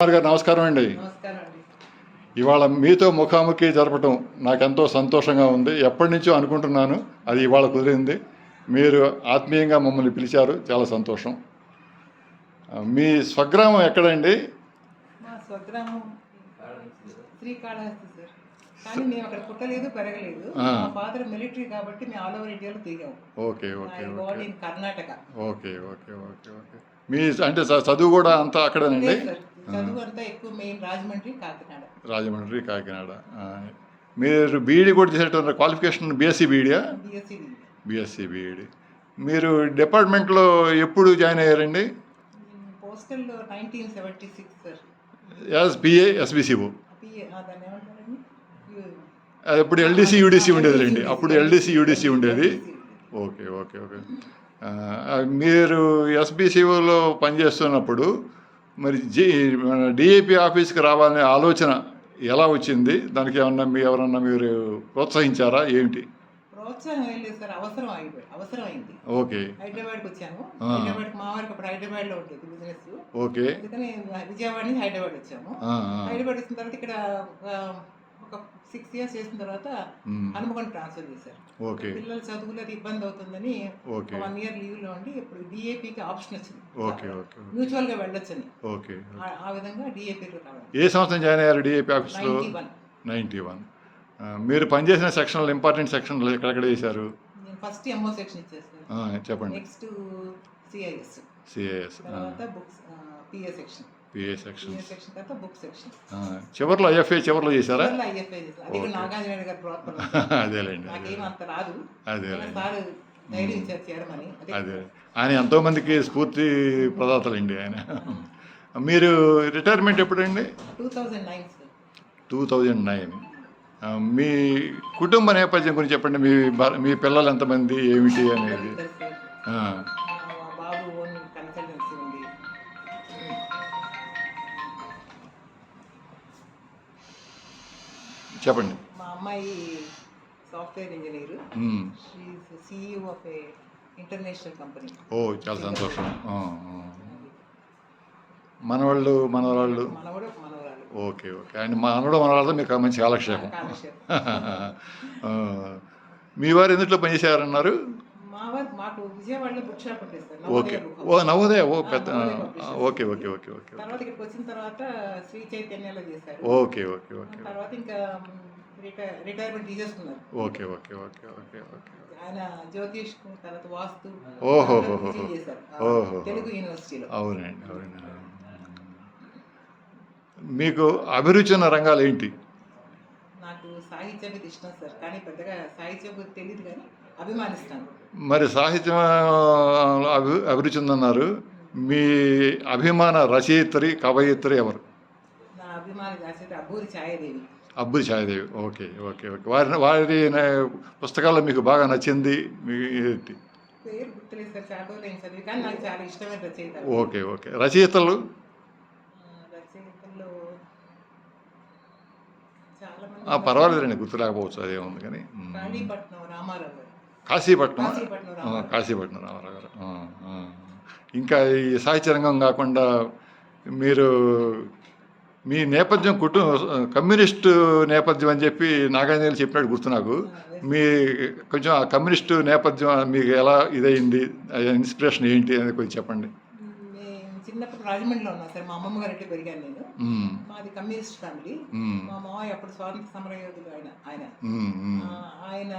కుమార్ గారు నమస్కారం అండి. ఇవాళ మీతో ముఖాముఖి జరపటం నాకెంతో సంతోషంగా ఉంది. ఎప్పటి నుంచో అనుకుంటున్నాను అది ఇవాళ కుదిరింది. మీరు ఆత్మీయంగా మమ్మల్ని పిలిచారు చాలా సంతోషం. మీ స్వగ్రామం ఎక్కడండి? Okay okay okay. Okay okay okay మీ అంటే చదువు కూడా అంతా అక్కడేనండి? చదువు అంతా ఎక్కువ మెయిన్ రాజమండ్రి కాకినాడ. రాజమండ్రి కాకినాడ. ఆ, మీరు బీఈడి కూడా చేసేటువంటి క్వాలిఫికేషన్ బీఎస్సీ బీఈడియా బిఎస్సి బీఈడి మీరు డిపార్ట్మెంట్లో ఎప్పుడు జాయిన్ అయ్యారండి? పోస్టల్లో nineteen seventy six sir as PA SBCO PA దాన్ని ఏమంటారండి? యు- అది ఇప్పుడు ఎల్డీసీ యూడీసీ ఉండేదిలేండి అప్పుడు ఎల్డీసీ యూడీసీ ఉండేది. Okay okay okay. మీరు ఎస్బిసిఓలో పనిచేస్తున్నప్పుడు మరి జి డిఏపి ఆఫీస్కి రావాలనే ఆలోచన ఎలా వచ్చింది? దానికి ఏమన్నా మీ ఎవరన్నా మీరు ప్రోత్సహించారా? ఏంటి? ప్రోత్సాహం ఏం లేదు సార్ అవసరం అయిపోయి అవసరం అయింది. ఓకే. హైదరాబాద్కి వచ్చాము. హైదరాబాద్ మా వారికి అప్పుడు హైదరాబాద్లో ఉండేది బిజినెస్ ఓకే. అందుకని విజయవాడ నుంచి హైదరాబాద్ వచ్చాము. హైదరాబాద్ వచ్చిన తర్వాత ఇక్కడ ఒక సిక్స్ ఇయర్స్ చేసిన తర్వాత హనుమకొండ ట్రాన్స్ఫర్ చేశారు. ఓకే. పిల్లల చదువులు అది ఇబ్బంది అవుతుందని ఓకే. వన్ ఇయర్ లీవ్లో ఉండి ఇప్పుడు డిఏపికి ఆప్షన్ వచ్చింది. ఓకే ఓకే మ్యూచువల్గా వెళ్ళొచ్చని ఓకే ఆ- విధంగా డిఏపీలో ఏ సంవత్సరం జాయిన్ అయ్యారు డిఏపి ఆఫీస్లో నైన్టీ వన్ మీరు పనిచేసిన సెక్షన్లు ఇంపార్టెంట్ సెక్షన్లు ఎక్కడెక్కడ చేశారు? ఫస్ట్ ఎంఓ సెక్షన్ ఇచ్చేసాను చెప్పండి. నెక్స్ట్ సిఐఎస్ సిఏఎస్ తర్వాత books PA section PA section PA section తర్వాత బుక్ సెక్షన్ చివరిలో ఐఎఫ్ఏ చివరిలో చేశారా? అది. నాగార్జున గారి ప్రోత్సాహం అదేలేండి నాకేం అంత రాదు. అదే సార్ ధైర్యం ఇచ్చారు చేయడమని అదే. ఆయన ఎంతోమందికి స్ఫూర్తి ప్రదాతలండి ఆయన. మీరు రిటైర్మెంట్ ఎప్పుడండి? Two thousand nine two thousand nine. మీ కుటుంబ నేపథ్యం గురించి చెప్పండి. మీ మీ పిల్లలు ఎంతమంది ఏమిటి అనేది. చెప్పండి. మా అమ్మాయి software engineer. CEO of a international company ఓ చాలా సంతోషం. మనవాళ్ళు మనవరాలు. Okay okay. అండ్ మనవడు మనవాళ్ళతో మీకు మంచి కాలక్షేపం. మీ వారు ఎందుట్లో పనిచేశారన్నారు మాకు విజయవాడలో బుక్ షాప్ ఉంటుంది ఓకే. ఓ. నవోదయ ఓ పెద్ద. ఓకే ఓకే ఓకే ఓకే తర్వాత ఇక్కడికి వచ్చిన తర్వాత శ్రీ చైతన్యలో చేశారు. Okay okay okay. తర్వాత ఇంకా రిటైర్ రిటైర్మెంట్ తీసేసుకున్నారు. Okay okay okay okay okay. ఆయన జ్యోతిష్ తర్వాత వాస్తు ఓహో, ఓహో. తెలుగు యూనివర్సిటీలో. అవునండి అవునండి మీకు అభిరుచి ఉన్న రంగాలు ఏంటి? నాకు సాహిత్యం మీద ఇష్టం సార్. కానీ పెద్దగా సాహిత్యం గురించి తెలియదు కానీ అభిమానిస్తాను. మరి సాహిత్యం అభి అభిరుచి ఉందన్నారు మీ అభిమాన రచయిత్రి కవయిత్రి ఎవరు? నా అభిమాని Abburi Chayadevi. Abburi Chayadevi. Okay okay okay. వారి వారి పుస్తకాల్లో మీకు బాగా నచ్చింది ఓకే ఓకే. రచయితలు? పర్వాలేదండి గుర్తులేకపోవచ్చు అదే ఉంది కానీ రామారావు కాశీపట్నం. కాశీపట్నం రామారావు. గారు. ఇంకా ఈ సాహిత్య రంగం కాకుండా మీరు మీ నేపథ్యం కుటుంబ కమ్యూనిస్టు నేపథ్యం అని చెప్పి నాగార్జున చెప్పినట్టు గుర్తు నాకు. మీ కొంచెం ఆ కమ్యూనిస్టు నేపథ్యం మీకు ఎలా ఇదైంది ఇన్స్పిరేషన్ ఏంటి అనేది కొంచెం చెప్పండి. నేను చిన్నప్పుడు రాజమండ్రిలో ఉన్నా సార్. మా అమ్మమ్మ గారి ఇంటికి పెరిగాను నేను. మాది కమ్యూనిస్ట్ ఫ్యామిలీ. మా మామయ్య అప్పుడు స్వాతంత్ర సమరయోధుడు ఆయన ఆయన. ఆయన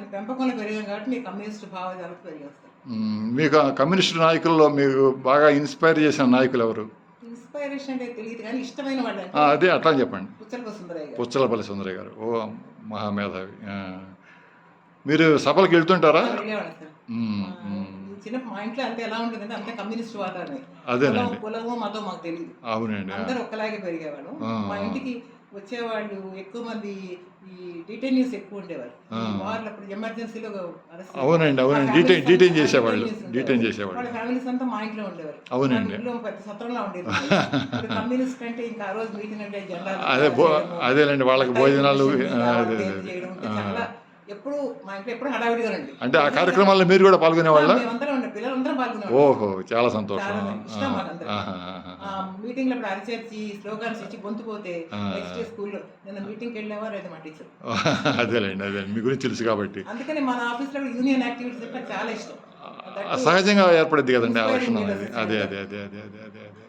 ఆయన పెంపకంలో పెరిగాం కాబట్టి మీ కమ్యూనిస్ట్ భావజాలకు పెరిగాం సార్. మ్మ్. మీకు కమ్యూనిస్టు నాయకుల్లో మీకు బాగా ఇన్స్పైర్ చేసిన నాయకులు ఎవరు? ఇన్స్పైరేషన్ అంటే తెలియదు కానీ ఇష్టమైన వాళ్ళు అదే అట్లా చెప్పండి. పుచ్చలప సుందరయ్య గారు. పుచ్చలపల్లి సుందరయ్య గారు. ఓ మహామేధావి. మీరు సభలకు వెళ్తుంటారా. చిన్న మా ఇంట్లో అంతే ఎలా ఉంటుందంటే అంతే కమ్యూనిస్ట్ వాతావరణం అదేనండి. కులము మతం మాకు తెలియదు అవునండి. అందరూ ఒక్కలాగే పెరిగేవాడు. మా ఇంటికి వచ్చేవాళ్ళు ఎక్కువ మంది ఈ డిటైనీస్ ఎక్కువ ఉండేవారు. వాళ్ళు అప్పుడు ఎమర్జెన్సీలో అవునండి అవునండి డీటెయిన్ families డీటెయిన్ చేసేవాళ్ళు. డీటెయిన్ వాళ్ళ చేసేవాళ్ళు ఫ్యామిలీస్ అంతా మా ఇంట్లో ఉండేవారు అవునండి. ఇంట్లో పెద్ద సత్రంలో ఉండేది కమ్యూనిస్ట్ అంటే ఇంకా ఆ రోజు మీటింగ్ అంటే జెండా అదే అదేలేండి వాళ్ళకి భోజనాలు. చాలా ఎప్పుడు మా ఇంట్లో ఎప్పుడు హడావిడిగా ఉండి అంటే ఆ కార్యక్రమాల్లో మీరు కూడా పాల్గొనేవాళ్ళ? మేమందరం ఉండే పిల్లలందరం పాల్గొనేవాళ్ళం. ఓహో చాలా సంతోషం. ఆహా. మీటింగ్లో అప్పుడు అరిచేర్చి స్లోగన్స్ ఇచ్చి గొంతు పోతే. నెక్స్ట్ స్కూల్లో నేను మీటింగ్కి వెళ్ళేవా లేదా మా టీచర్. అదేలేండి అదే మీ గురించి తెలుసు కాబట్టి. అందుకని మన ఆఫీస్లో యూనియన్ యాక్టివిటీస్ చాలా ఇష్టం. సహజంగా ఏర్పడింది కదండి ఆ లక్షణం చాలా. అదే అదే అదే అదే అదే అదే.